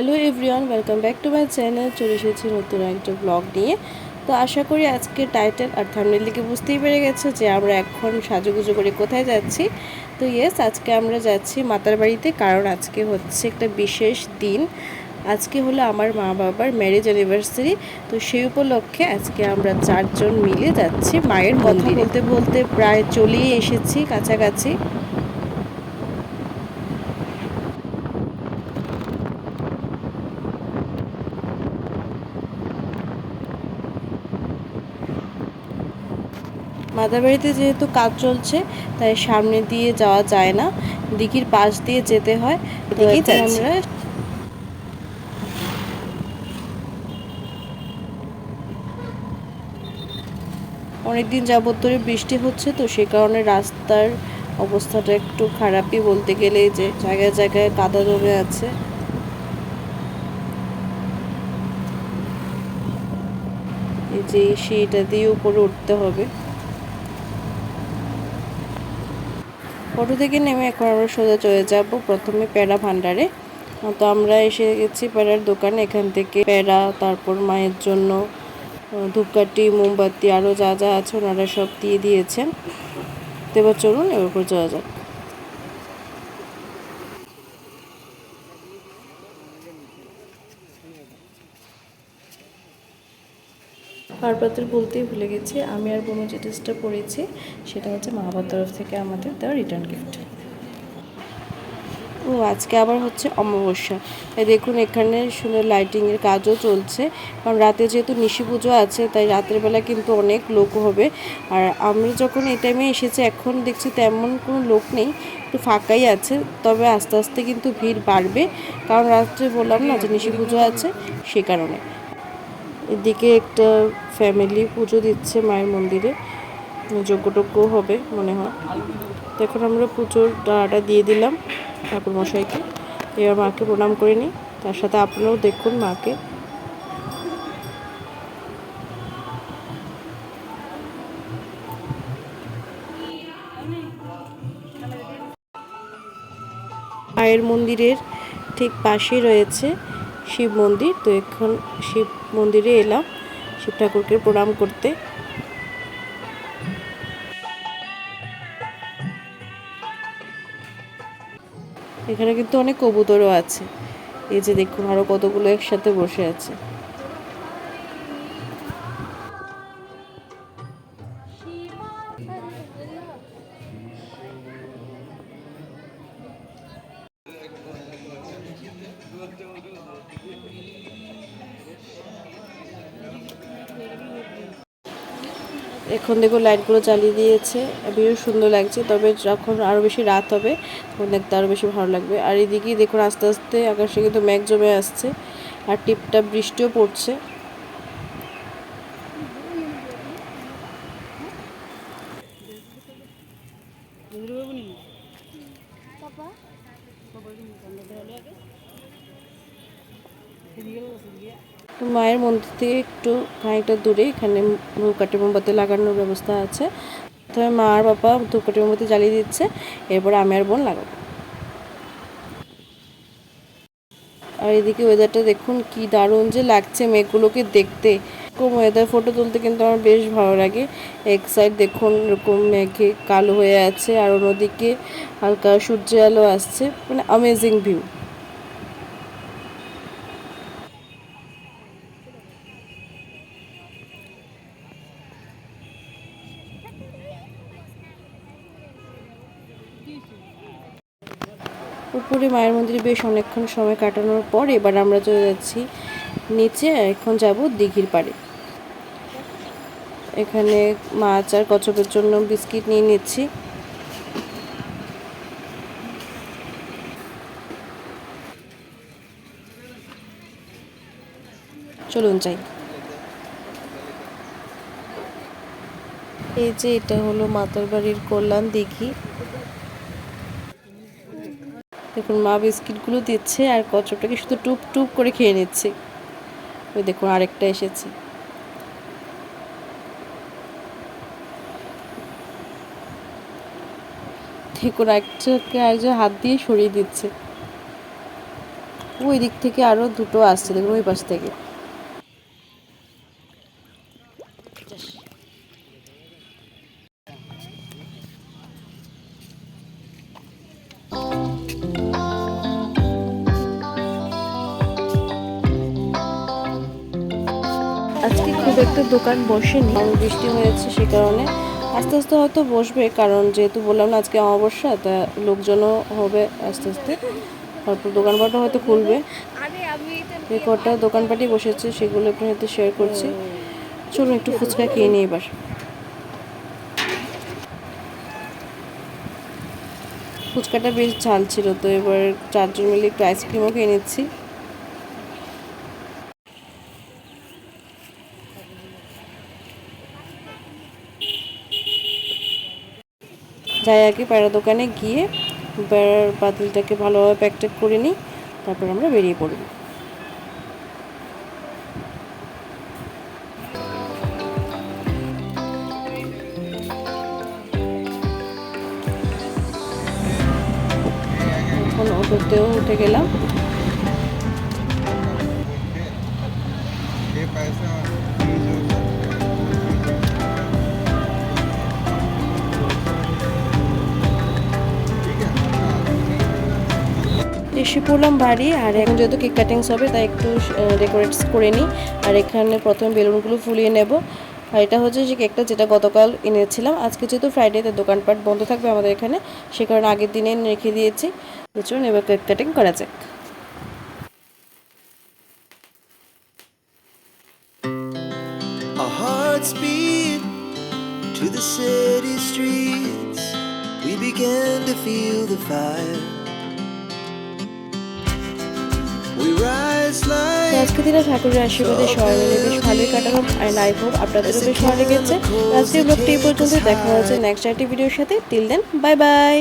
Hello everyone welcome back to my channel. চলে এসেছি নতুন একটা ব্লগ নিয়ে। তো আশা করি আজকে টাইটেল আর থামনেল দিকে বুঝতেই পেরে গেছে যে আমরা এখন সাজুগুজু করে কোথায় যাচ্ছি। তো ইয়েস আজকে আমরা যাচ্ছি মাতার বাড়িতে কারণ আজকে হচ্ছে একটা বিশেষ দিন। আজকে হলো আমার মা বাবার ম্যারেজ অ্যানিভার্সারি তো সেই উপলক্ষে আজকে আমরা চারজন মিলে যাচ্ছি মায়ের কথা বলতে বলতে প্রায় চলেই এসেছি কাছাকাছি। মাদাবাড়িতে যেহেতু কাজ চলছে তাই সামনে দিয়ে যাওয়া যায় না। দিঘির পাশ দিয়ে যেতে হয়। আমরা অনেকদিন যাবত ধরে বৃষ্টি হচ্ছে তো সে কারণে রাস্তার অবস্থাটা একটু খারাপই বলতে গেলে যে জায়গায় জায়গায় কাদা জমে আছে। এই যে সিঁড়িটা দিয়ে উপরে উঠতে হবে। অটো থেকে নেমে এখন আমরা সোজা চলে যাব প্রথমে প্যাড়া ভান্ডারে তো আমরা এসে গেছি প্যাড়ার দোকানে। এখান থেকে প্যাড়া তারপর মায়ের জন্য ধূপকাঠি, মোমবাতি আরও যা যা আছে ওনারা সব দিয়ে দিয়েছেন। তো এবার চলুন, এবার যাওয়া যাক। পারপাতের বলতেই ভুলে গেছি। আমি আর বোনো যে ড্রেসটা পরেছি সেটা হচ্ছে মা বাবার তরফ থেকে আমাদের দেওয়া রিটার্ন গিফট ও, আজকে আবার হচ্ছে অমাবস্যা। তাই দেখুন, এখানে সুন্দর লাইটিংয়ের কাজও চলছে। কারণ রাতে যেহেতু নিশি পুজো আছে, তাই রাতের বেলা কিন্তু অনেক লোক হবে। আর আমরা যখন এই টাইমে এসেছি, এখন দেখছি তেমন কোনো লোক নেই, একটু ফাঁকাই আছে। তবে আস্তে আস্তে কিন্তু ভিড় বাড়বে। কারণ রাত্রে বললাম না যে নিশি পুজো আছে, সে কারণে। এদিকে একটা ফ্যামিলি পুজো দিচ্ছে মায়ের মন্দিরে। যজ্ঞটজ্ঞ হবে মনে হয়। তো এখন আমরা পুজোর ডালাটা দিয়ে দিলাম ঠাকুর মশাইকে এবার মাকে প্রণাম করে নিই। তার সাথে আপনারাও দেখুন মাকে। মায়ের মন্দিরের ঠিক পাশেই রয়েছে শিব মন্দির। তো এখন শিব মন্দিরে এলাম, শিব ঠাকুরকে প্রণাম করতে। এখানে কিন্তু অনেক কবুতরও আছে। এই যে দেখুন আরও কতগুলো একসাথে বসে আছে। এখন দেখো লাইটগুলো জ্বালিয়ে দিয়েছে। ভীষণ সুন্দর লাগছে, তবে যখন আরও বেশি রাত হবে, তখন দেখতে আরও বেশি ভালো লাগবে। আর এদিকেই দেখুন আস্তে আস্তে আকাশে কিন্তু মেঘ জমে আসছে, আর টিপটা বৃষ্টিও পড়ছে। মায়ের মন্দির থেকে একটু খানিকটা দূরে এখানে ধূপকাঠি মোমবাতি লাগানোর ব্যবস্থা আছে। তবে মা আর বাবা ধূপকাঠি মোমবাতি জ্বালিয়ে দিচ্ছে, এরপরে আমি আর বোন লাগাবো। আর এদিকে ওয়েদারটা দেখুন, কি দারুণ যে লাগছে মেঘগুলোকে দেখতে। এরকম ওয়েদার ফটো তুলতে কিন্তু আমার বেশ ভালো লাগে। এক সাইড দেখুন এরকম মেঘে কালো হয়ে আছে, আর অন্যদিকে হালকা সূর্যের আলো আসছে মানে অ্যামেজিং ভিউ উপরে মায়ের মন্দিরে বেশ অনেকক্ষণ সময় কাটানোর পর এবার আমরা চলে যাচ্ছি নিচে, এখন যাব দিঘির পাড়ে। এখানে মাছ আর কচ্ছপের জন্য বিস্কিট নিয়ে নিচ্ছি। চলুন যাই। এই যে এটা হলো মাতার বাড়ির কল্যাণ দিঘি। দেখুন, মা বিস্কিটগুলো দিচ্ছে আর কচ্ছপটাকে শুধু টুপ টুপ করে খেয়ে নিচ্ছে। ওই দেখুন, আরেকটা এসেছে। দেখুন একটাকে একজন হাত দিয়ে সরিয়ে দিচ্ছে। ওই দিক থেকে আরও দুটো আসছে, দেখুন, ওই পাশ থেকে। খুব একটা দোকান বসেনি। বৃষ্টি হয়েছে সে কারণে। আস্তে আস্তে হয়তো বসবে, কারণ যেহেতু বললাম না আজকে অমাবস্যা, তা লোকজনও হবে আস্তে আস্তে। তারপর দোকানপাটও হয়তো খুলবে। যে কটা দোকানপাটি বসেছে, সেগুলো আপনার হয়তো শেয়ার করছি। চলুন একটু ফুচকা খেয়ে নিই এবার। ফুচকাটা বেশ ঝাল ছিল, তো এবার চারজন মিলে একটু আইসক্রিমও খেয়ে নিচ্ছি। যাই আগে প্যারা দোকানে গিয়ে প্যারার বাতিলটাকে ভালোভাবে প্যাকটেক করে নিই, তারপর আমরা বেরিয়ে পড়ব। এখন অটোতেও উঠে গেলাম। এসে পড়লাম বাড়ি, আর এখন যেহেতু কেক কাটিংস হবে, তাই একটু ডেকোরেটস করে নিই। আর এখানে প্রথমে বেলুনগুলো ফুলিয়ে নেব। আর এটা হচ্ছে যে কেকটা যেটা গতকাল এনেছিলাম। আজকে যেহেতু ফ্রাইডেতে দোকানপাট বন্ধ থাকবে আমাদের এখানে। সে কারণে আগের দিনে রেখে দিয়েছি। চলুন, এবার কেক কাটিং করা যাক। Beat to the city streets. We began to feel the fire. আজকে দিনে ঠাকুরের আশীর্বাদে সবাই মিলে বেশ ভালোই কাটালাম আর আই হোক আপনাদেরও বেশ ভালো লেগেছে। আজকের ব্লগটি এই পর্যন্ত দেখা হচ্ছে নেক্সট একটি ভিডিওর সাথে। Till then bye bye